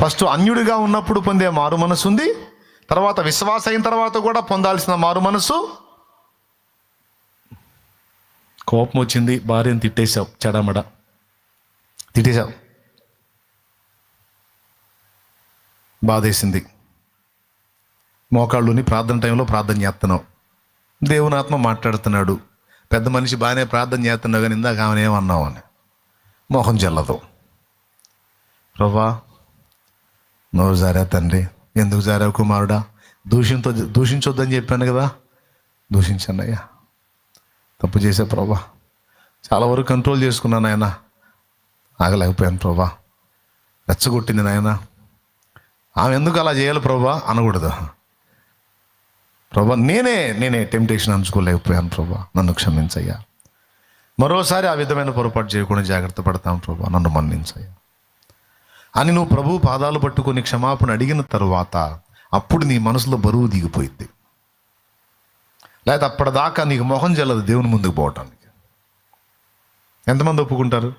First అన్యుడిగా ఉన్నప్పుడు పొందే మారు మనసు ఉంది తర్వాత విశ్వాస అయిన తర్వాత కూడా పొందాల్సిన మారు మనసు. కోపం వచ్చింది భార్యను తిట్టేశావు చెడమడ. తిట్టేశావు. బాధేసింది. మోకాళ్ళుని ప్రార్థన టైంలో ప్రార్థన చేస్తున్నావు. దేవుని ఆత్మ మాట్లాడుతున్నాడు. పెద్ద మనిషి బాగానే ప్రార్థన చేస్తున్నావు కానీ ఇందాక ఆమె ఏమన్నావు అని. మోహం చెల్లదు ప్రభా నోరు జారా తండ్రి. ఎందుకు జారావు కుమారుడా? దూషింతో దూషించొద్దని చెప్పాను కదా. దూషించాను అయ్యా. తప్పు చేసే ప్రభా. చాలా వరకు కంట్రోల్ చేసుకున్నాను ఆయన ఆగలేకపోయాను ప్రభా. రెచ్చగొట్టింది నాయన. ఆమె ఎందుకు అలా చేయాలి ప్రభా? అనకూడదు. ప్రభా నేనే నేనే టెంప్టేషన్ అంచుకోలేకపోయాను ప్రభా. నన్ను క్షమించయ్యా. మరోసారి ఆ విధమైన పొరపాటు చేయకుండా జాగ్రత్త పడతాను ప్రభా. నన్ను మన్నించయ్యా. అని నువ్వు ప్రభు పాదాలు పట్టుకొని క్షమాపణ అడిగిన తరువాత అప్పుడు నీ మనసులో బరువు దిగిపోయింది. లేకపోతే అప్పటిదాకా నీకు మొహం చెల్లదు దేవుని ముందుకు పోవటానికి. ఎంతమంది ఒప్పుకుంటారు?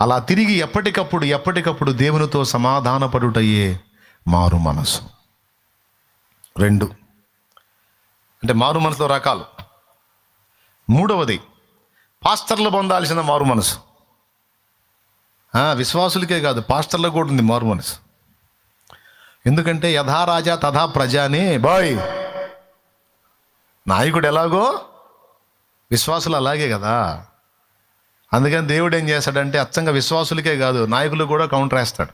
అలా తిరిగి ఎప్పటికప్పుడు ఎప్పటికప్పుడు దేవునితో సమాధానపడుటయ్యే మారు మనసు. రెండు. అంటే మారు మనసులో రకాలు. మూడవది పాస్టర్లు పొందాల్సిన మారు మనసు. విశ్వాసులకే కాదు పాస్టర్లకు కూడా ఉంది మార్మోనిస్. ఎందుకంటే యథా రాజా తథా ప్రజ అని బాయ్. నాయకుడు ఎలాగో? విశ్వాసులు అలాగే కదా. అందుకని దేవుడు ఏం చేస్తాడంటే అచ్చంగా విశ్వాసులకే కాదు నాయకులు కూడా కౌంటర్ వేస్తాడు.